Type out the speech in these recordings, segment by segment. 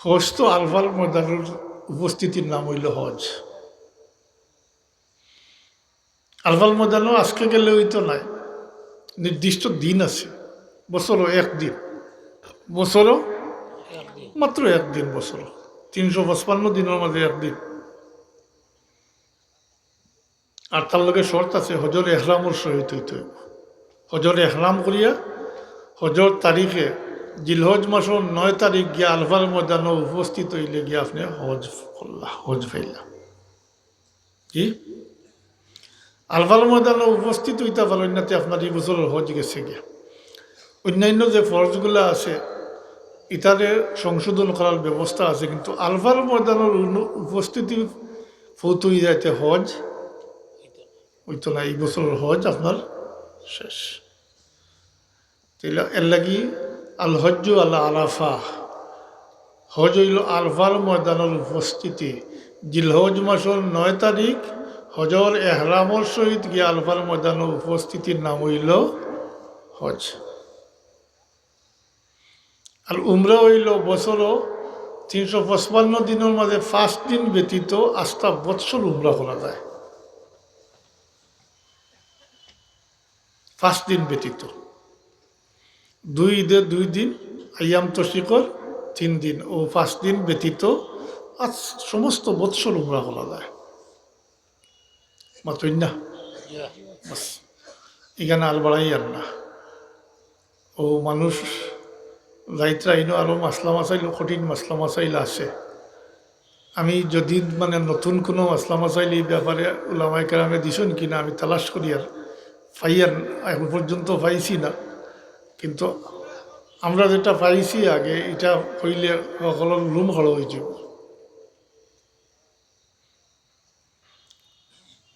হজ তো আলফাল ময়দানের উপস্থিতির নাম হইল হজ। আলফাল ময়দানও আজকে গেলে হইতো নাই। নির্দিষ্ট দিন আছে, বছরও একদিন বছরও মাত্র একদিন বছর, তিনশো পঁচপান্ন দিনের মাঝে একদিন আর তার লগে শর্ত আছে, হজর এহরামর সহিত হইতে হজর এহরাম করিয়া হজর তারিখে জিলহজ মাসের নয় তারিখ গিয়া আলফার ময়দান উপস্থিত হইলে গিয়া আপনি হজ করলা হজ ফাইলা। কি? আলফার ময়দানে উপস্থিত হইতে পারেন নাতে আপনার এই বছরের হজ গেছে গিয়া। অন্যান্য যে ফরজগুলো আছে ইতারে সংশোধন করার ব্যবস্থা আছে, কিন্তু আলফার ময়দানের উপস্থিতি ফৌত হয়ে যাইতে হজ হইতো না এই বছরের হজ আপনার শেষ। এর লাগি আল হজ্জ আল্লাহ আলাফা হজ হইল আলফার ময়দানের উপস্থিতি। জিলহজ মাসের নয় তারিখ হজর এহরামর সহিত গিয়ে আলফার ময়দানের উপস্থিতির নাম হইল হজ। আর উমরা হইল বছরও তিনশো পঁচপান্ন দিনের মাঝে ফার্স্ট দিন ব্যতীত আস্থা বৎসর উমরা করা যায়। ফার্স্ট দিন ব্যতীত। দুই ঈদের দুই দিন, আয়াম তশিকর তিন দিন ও পাঁচ দিন ব্যতীত আজ সমস্ত বৎসর উমরা করা যায়। মাত্র না এখানে আর বাড়াই আর না। ও মানুষ যাইত্রা ইনো আরও মাসলা মাসাইল, কঠিন মাসলা মাসাইল আছে। আমি যদি মানে নতুন কোনো মাসলা মাসাইল এই ব্যাপারে ওলামাই কেরামে দিছেন কিনা, আমি তালাশ করি আর পাই আর এখন পর্যন্ত পাইছি না। কিন্তু আমরা যেটা পাইছি আগে এটা হইলে সকলের রুম হল হয়ে যাব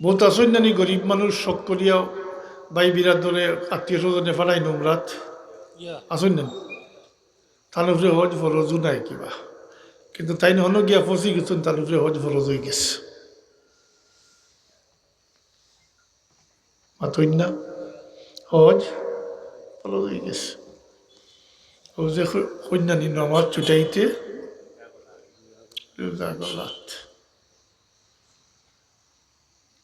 বহুত নানি গরিব মানুষ শখ করিয়া বাই বিরাট ধরে আত্মীয় স্বজনে ফেলাই নোংরাত আসেন না তার উপরে হজ ফরজও নাই কিবা? কিন্তু তাই নহনো গিয়া ফসি গেছেন তার উপরে হজ ফরজ হয়ে গেছে। মাতই না? হজ ফরজ হয়ে গেছে ও যে কন্যানি নমাজ গলাত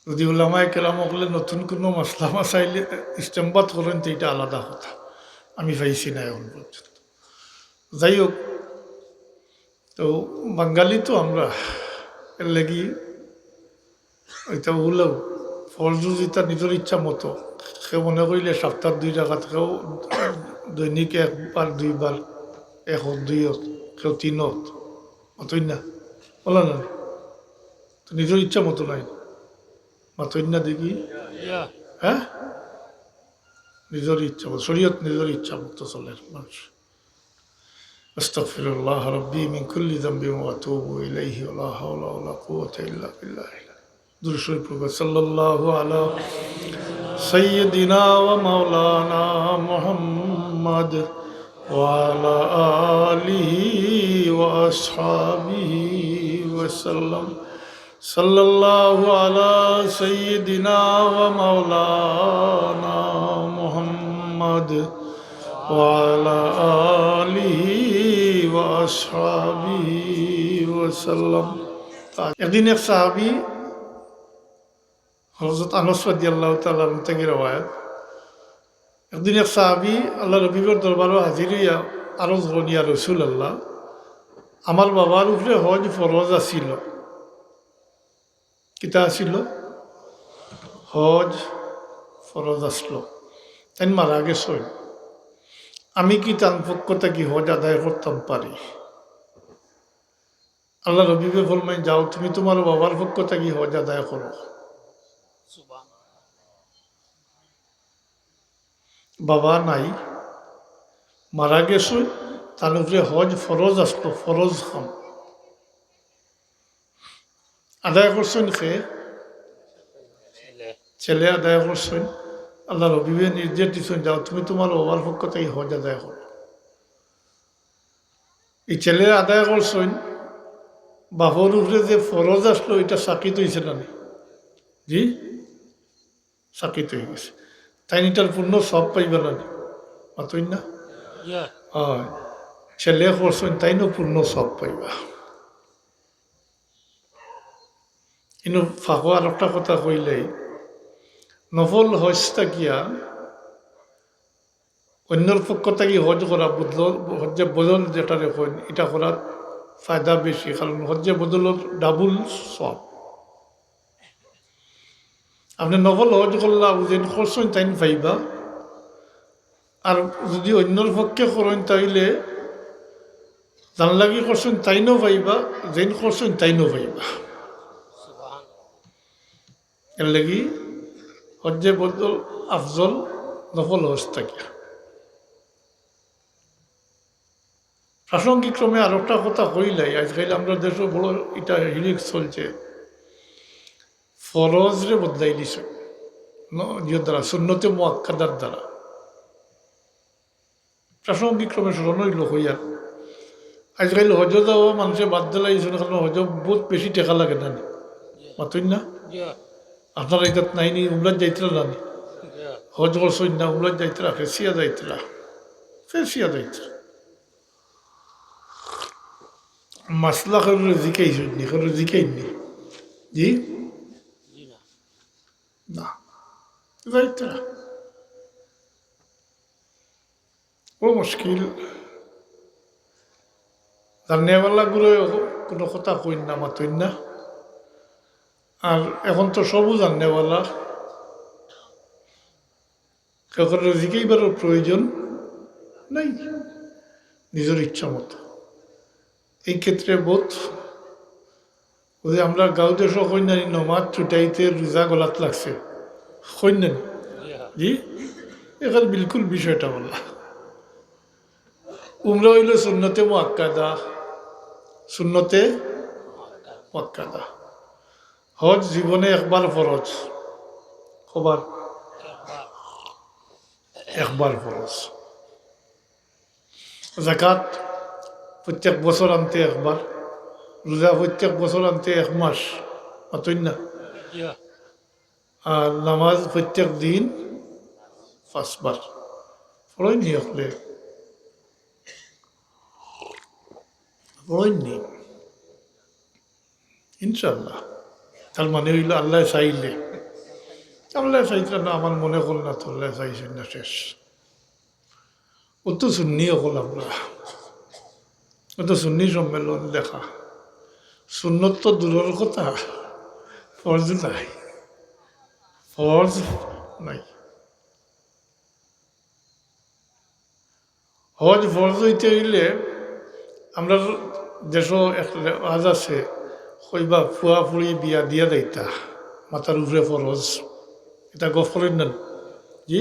যদি ওলামায় কেরাম হলে নতুন কোনো মশলা মাসাইলে ইস্তেমবাদ করেন তো এটা আলাদা কথা আমি পাইছি না এখন পর্যন্ত যাই হোক তো বাঙালি তো আমরা এর লাগি ওইটা ফরজু যেটা নিজের ইচ্ছা মতো সে মনে করিলে সপ্তাহ দুই টাকাত কেউ দৈনিক একবার দুইবার এশত দুইত কেউ তিনত মতই না বলা না তো নিজের ইচ্ছা মতো নাই মতই না দেখি হ্যাঁ নিজের ইচ্ছা মতো শরীয়ত নিজের ইচ্ছা মতো চলে মানুষ أستغفر الله ربي من كل ذنب وأتوب إليه ولا حول ولا قوة إلا بالله دور شريف صلى الله على سيدنا ومولانا محمد وعلى آله وأصحابه وسلم صلى الله على سيدنا ومولانا محمد وعلى آله وأصحابه وسلم একদিন এক সাহাবি হজরত আনসরদি আল্লাহ তাল্লাহ থেকে রবায়ত একদিন এক সাহাবি আল্লাহ রবিবর দরবারও হাজির হইয়া আরও ধরনিয়া রসুল আল্লাহ আমার বাবার উপরে হজ ফরজ আসিল কিতা আসিল হজ ফরজ আসলো তাই মারা গেছই আমি কি তার পক্ষ থেকে হজ আদায় করতাম পারি? আল্লাহ রবিবে ফলমাই যাও, তুমি তোমার বাবার পক্ষ থেকে হজ আদায় করো। বাবা নাই, মারা গেছ তার উপরে হজ ফরজ আসলো ফরজ খাম। আদায় করছেন খে। ছেলে আদায় করছেন আল্লাহ রবিবে নির্দেশ দিচ্ছেন যাও তুমি তোমার বাবার পক্ষ থেকে হজ আদায় করো এই ছেলে আদায় করছেন বাবার উপরে যে ফরজ আসলো এটা সাকিত হয়েছে না জি? সাকিত হয়ে গেছে। তাই এটার পূর্ণ সব পাইবে না। মাতই না? হয়। ছেলে করছেন তাইনও পূর্ণ সব পাইবা। কিন্তু ফাঁকো আর একটা কথা কইলেই নফল হজটা গিয়া অন্যর পক্ষ থেকে হজ করা বদল হজ্জে বদল যেটা রেখেন এটা করার ফায়দা বেশি কারণ হজ্জে বদলত ডাবল সব। আপনি নকল হজ করলা যেন করছেন তাইন পাইবা আর যদি অন্যর পক্ষে করেন তাইলে জান লাগি করছেন তাইনও পাইবা যেন করছেন তাইনও পাইবা এর লাগি হজ্জে বদল আফজল নফল হজ থাকিয়া প্রাসঙ্গিক ক্রমে আর একটা কথা কইলাই আজকাল আমরা দেশে বড় এটা হিলিক্স চলছে ফরজরে বদলাই দিছে ইয়ে দ্বারা সুন্নতে মোয়াক্কাদার দ্বারা। প্রাসঙ্গিক ক্রমে স্মরণ হইল হইয়া আজকাল হজ যাওয়া মানুষে বাদ দিলাইছে কারণ হজ বহুত বেশি টেকা লাগে না মাতুন না? আপনার এটা নাই নি উমরাত যাইতরা না হজ করছই না উমরাত যাইতরা ফেসিয়া যাইতরা ফেসিয়া যাইতরা মাসলা করে জিকাইছেন নি করে জিকাইনি জি? না। যাইতরা ও মুশকিল। জানিয়াওয়ালা গুলো কোনো কথা কইন না মাতইন না। আর এখন তো সবও জানিয়াওয়ালা কাউকে জিকাইবারও প্রয়োজন নাই নিজের ইচ্ছা মতো। এই ক্ষেত্রে বোধ ওই আমরা গাঁও দেশ কন্যানি নমাজ ছুটাইতে রোজা গলাত লাগছে। কন্যানি জি। এখানে বিলকুল বিষয়টা বললা উমরা হইল সুন্নতে মোয়াক্কাদা সুন্নতে মোয়াক্কাদা হজ জীবনে একবার ফরজ। কবার? একবার ফরজ। জাকাত প্রত্যেক বছর আনতে একবার। রোজা প্রত্যেক বছর আনতে এক মাস অতই না আর নামাজ প্রত্যেক দিন পাঁচবার ফলই নি হলে ফলই নি ইনশাল্লাহ তার মানে হইল আল্লাহ চাইলে আল্লাহ চাইতে না আমার মনে করল না তো আল্লাহ চাইছেন না শেষ ও তো শুনিও হল আমরা ও তো সুন্নি সম্মেলন লেখা সুন্নত তো দূরের কথা। ফরজ নাই। ফরজ নাই। হজ ফরজ হইতে হইলে আমরা দেশ আজ আছে কইবা ফুয়া ফুড়ি বিয়া দিয়া দেইতা, মাথার উপরে ফরজ। এটা গফ করেন না জি?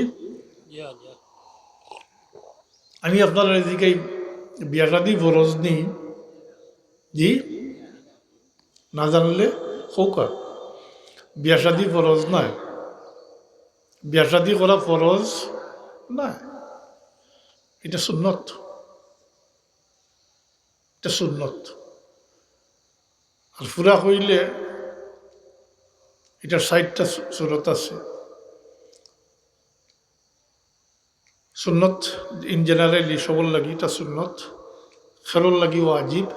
আমি আপনার এদিকে বিয়া শাদি ফরজ নি। জি? না জানলে সৌকা বিয়া শাদি ফরজ নাই। বিয়া শাদি করা ফরজ নাই। এটা সুন্নত। এটা সুন্নত। আর ফুরা হইলে এটার ষাটটা সুরত আছে। সুন্নত ইন জেনারেলি সবর লাগি এটা সুন্নত। খেরর লাগি ওয়াজিব।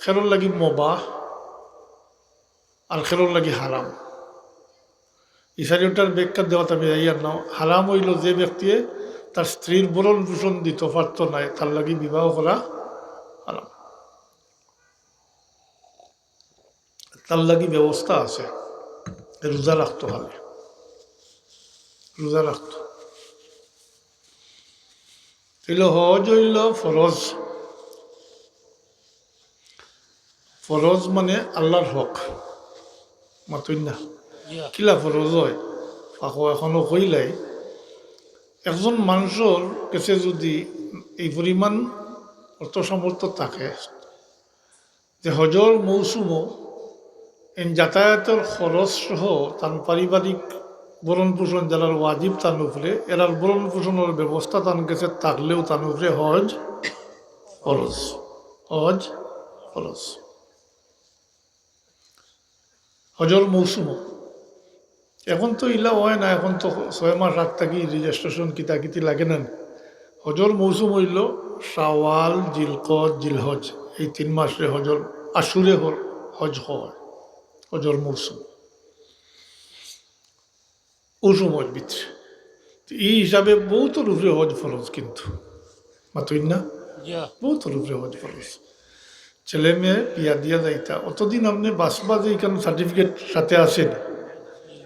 খেরর লাগি মবাহ। আর খেরর লাগি হারাম। চারিটার ব্যাখ্যা দেওয়া আমি যাইয়ার নাও। হারাম হইল যে ব্যক্তিয়ে তার স্ত্রীর বরণ পোষণ দিত পারত নাই তার লাগি বিবাহ করা হারাম। তার লাগি ব্যবস্থা আছে। রোজা রাখতে হবে রোজা রাখতো হইল হজ হইল ফরজ ফরজ মানে আল্লাহর হক। মাতুন না কিলা ফরজ হয় ফাঁকো এখনও কইলাই একজন মানুষের কাছে যদি এই পরিমাণ অর্থ সামর্থ্য থাকে যে হজর মৌসুমও এন যাতায়াতের খরচ সহ তার পারিবারিক ভরণ পোষণ যারা ওয়াজিব তার উপরে এরার ভরণ পোষণের ব্যবস্থা তার কাছে থাকলেও তার উপরে হজ খরচ হজ খরচ হজর মৌসুম। এখন তো ইলা হয় না এখন তো ছয় মাস আগ থাকি রেজিস্ট্রেশন কিতা কিতি লাগে না। হজর মৌসুম হইল শাওয়াল জিলকদ জিলহজ। এই তিন মাসে হজর আশুরে হল হজ হয় হজর মৌসুম। সময়ের ভিতরে তো এই হিসাবে বহুত উপরে হজ ফরজ কিন্তু। মাতুই না? বহুত উপরে হজ ফরজ। ছেলে মেয়ে বিয়া দিয়া যাইতা অতদিন আপনি বাসবা যে এখানে সার্টিফিকেট সাথে আসেন।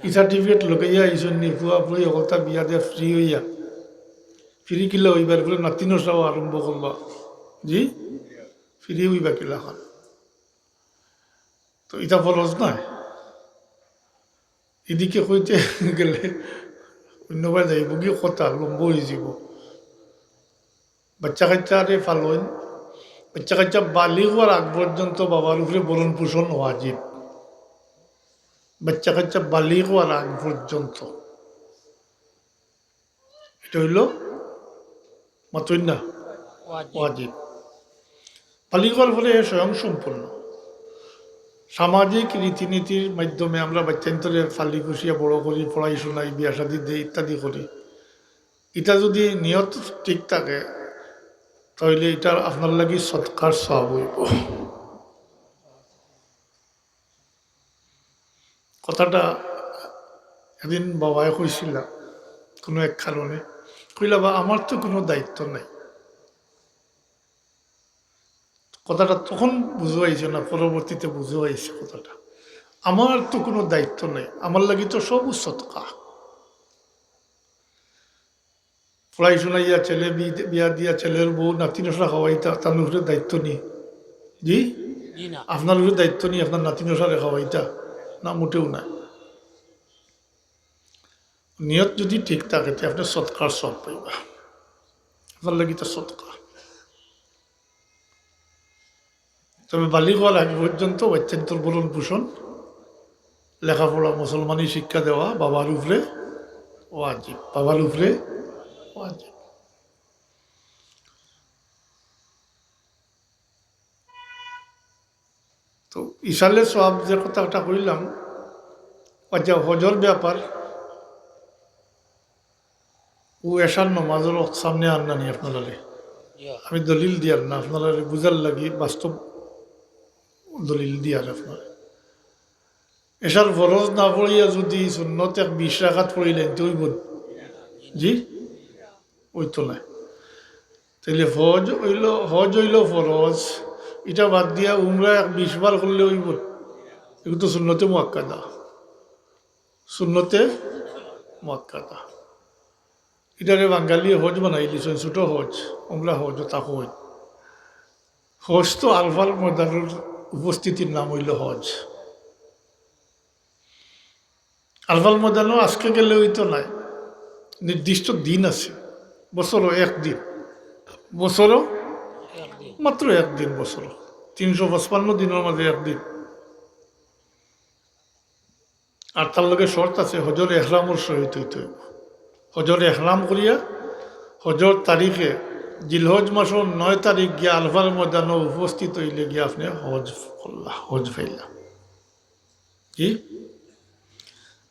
এই সার্টিফিকেট লগাইয়া এইসব নিপুয়া পুরি অকলতা বিয়া দিয়া ফ্রি হইয়া। ফ্রি কিলা হইবার বলে নাতিনো চাও আরম্ভ করবা জি? ফ্রি হইবা কিলা খান। তো এটা ফরজ নাই এদিকে কইতে গেলে অন্যবার যাইব কি কথা? লম্ব হয়ে যাব। বাচ্চা কাচ্চারে ফালইন বাচ্চা কাচ্চা বালি হওয়ার আগ পর্যন্ত বাবার উপরে বরণ পোষণ ওয়াজিব বাচ্চা কাচ্চা বালি হওয়ার আগ পর্যন্ত। এটা হইল মাতই না ওয়াজিব। বালি হওয়ার ফলে স্বয়ং সম্পূর্ণ। সামাজিক রীতিনীতির মাধ্যমে আমরা বাচ্চান্তরে ফালি খুশিয়া বড় করি পড়াই শোনাই বিয়া শাদি দিই ইত্যাদি করি। এটা যদি নিয়ত ঠিক থাকে তাহলে এটা আপনার লাগি সৎকার সব হইব। কথাটা এদিন বাবাই কইছিল, কোনো এক কারণে। কইলা, বা, আমার তো কোনো দায়িত্ব নাই। কথাটা তখন বুঝো আইছে না, পরবর্তীতে বুঝো আইছে কথাটা। আমার তো কোনো দায়িত্ব নেই, আমার লাগি তো সব সৎকা পড়াই শোনাইয়া ছেলে বিয়া দিয়া ছেলের বউ নাতি নসরা খাওয়াইতা তার উপরে দায়িত্ব নিয়ে জি? আপনার উপরে দায়িত্ব নিয়ে আপনার নাতি নসরা খাওয়াইতা না মোটেও নাই নিয়ত যদি ঠিক থাকে তে আপনি সৎকার সব পাইবা। আপনার লাগি তো সৎকার। তবে বালিগ হওয়ার আগে পর্যন্ত অত্যন্তর বরণ পোষণ লেখাপড়া মুসলমানি শিক্ষা দেওয়া বাবার উপরে ও ওয়াজিব। বাবার উপরে ওয়াজিব তো ইসালে সব যে কথাটা কইলাম আচ্ছা হজর ব্যাপার ও এসার নমাজের সামনে আননানি আপনারা আমি দলিল দিয়ার না আপনারা বুঝার লাগি বাস্তব দলিল দিয়ার আপনার এসার ফরজ না পড়িয়া যদি শূন্যত এক বিশ রাখাত পড়িলেন তো ওই জি? ওই তো নাই তাহলে হজ হইল হজ হইল ফরজ। এটা বাদ দিয়া উমরা এক বিশ বার করলে ওইব এগুলো তো শূন্যতে মোয়াক্কাদা। শূন্যতে মোয়াক্কাদা। এটারে বাঙালি হজ বানাই দিছেন ছোট হজ ওমরা হজ তাকো হজ। হজ তো আলফার ময়দানের উপস্থিতির নাম হইল হজ। আলফাল ময়দানও আজকে গেলে হইতো নাই নির্দিষ্ট দিন আছে। বছরও একদিন। একদিন মাত্র একদিন বছর তিনশো পঁচপান্ন দিনের মাঝে একদিন। আর তার লগে শর্ত আছে, হজর এহরামর সহিত হইতে হইব। হজর এহরাম করিয়া হজর তারিখে জিলহজ মাসের নয় তারিখ গিয়া আলফার ময়দান উপস্থিত হইলে গিয়া আপনি হজ করলা, হজ ফাইলা কি?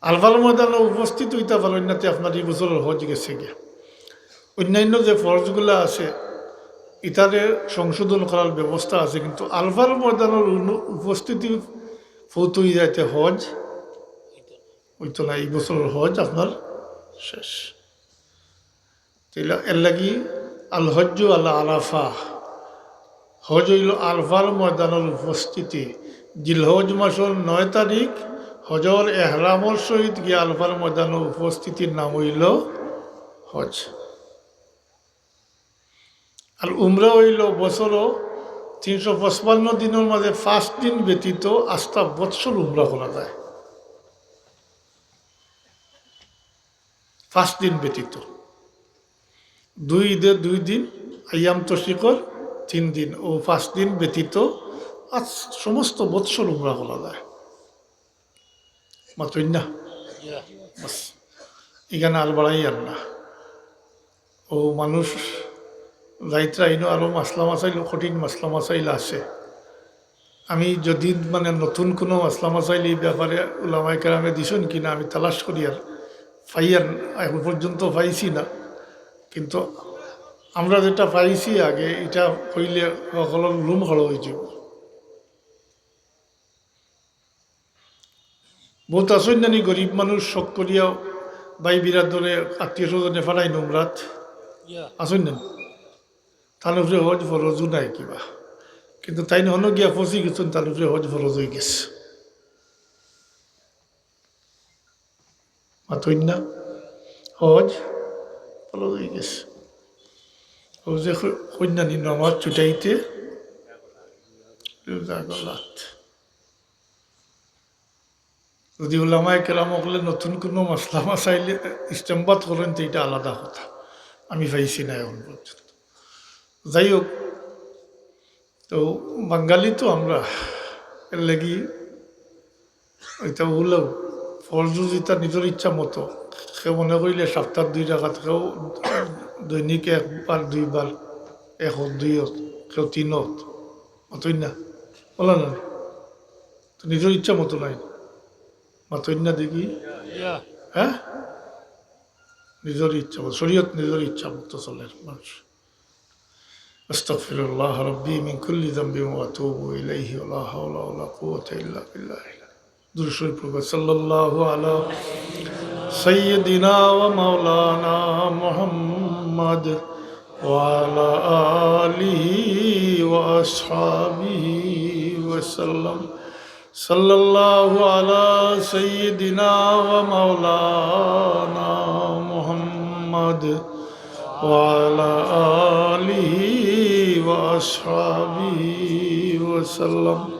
আলফার ময়দানে উপস্থিত হইতে পারেন নাতে আপনার এই বছরের হজ গেছে গিয়া। অন্যান্য যে ফরজগুলো আছে, ইতারে সংশোধন করার ব্যবস্থা আছে, কিন্তু আলফার ময়দানের উপস্থিতি ফৌত যাইতে হজ ওইতো না, এই বছরের হজ আপনার শেষ। এর লাগি আল আল্লাহ আলাফা হজ হইল আলফার ময়দানের উপস্থিতি। জিলহজ মাসের নয় তারিখ, হজর এহরামর সহিত গিয়ে আলফার ময়দানের উপস্থিতির নাম হইল হজ। আর উমরা হইল বছরও তিনশো পঁচপান্ন দিনের মাঝে ফার্স্ট দিন ব্যতীত আস্থা বৎসর উমরা করা যায়। ফার্স্ট দিন ব্যতীত। দুই ঈদের দুই দিন আয়াম তশিকর তিন দিন ও ফার্স্ট দিন ব্যতীত আজ সমস্ত বৎসর উমরা করা যায়। মাত্রই না যা বাস। এখানে আর বাড়াই আর না। ও মানুষ যাইত্রা ইনো আরও মাসলা মাসাইল কঠিন মাসলা মাসাইল আছে। আমি যদি মানে নতুন কোনো মাসলা মাসাইল এই ব্যাপারে ওলামাই কেরামে দিছেন কিনা আমি তালাশ করি আর পাই আর এখন পর্যন্ত পাইছি না। কিন্তু আমরা যেটা পাইছি আগে এটা হইলে সকলের লুম হড় হয়ে যাব। বহুত আসেন নানি গরিব মানুষ শখ করিয়া বাই বিরাট ধরে আত্মীয় স্বজনে ফেলাই নোংরাত। ইয়া। তার উপরে হজ ফরজও নাই কিবা। কিন্তু তাই নহনো গিয়া ফসি গেছেন উপরে হজ ফরজ হয়ে গেছে। না? হজ ফরজ হয়ে গেছে ও যে কন্যানি নামাজ গলাত। যদি ওলামায় কেরাম হলে নতুন কোনো মশলা মাসাইলে ইস্তেমবাদ করেন, তো এটা আলাদা কথা। আমি পাইছি না এখন পর্যন্ত। যাই হোক, তো বাঙালি তো আমরা। এর লাগি এটা হলেও ফরজু নিজের ইচ্ছা মতো। সে মনে করিলে সপ্তাহ দুই টাকা থেকেও দৈনিক একবার, দুইবার, এশত দুইত কেউ তিনত মাতই না, বলা না। তো নিজের ইচ্ছা মতো নাই। মাতই না দেখি। হ্যাঁ? নিজের ইচ্ছা মতো, শরীয়ত নিজের ইচ্ছা মতো চলে মানুষ। أستغفر الله ربي من كل ذنب وأتوب إليه ولا حول ولا قوة إلا بالله. درود شريف صلى الله على سيدنا ومولانا محمد وعلى آله وأصحابه وسلم. صلى الله على سيدنا ومولانا محمد وعلى آله وأصحابه وسلم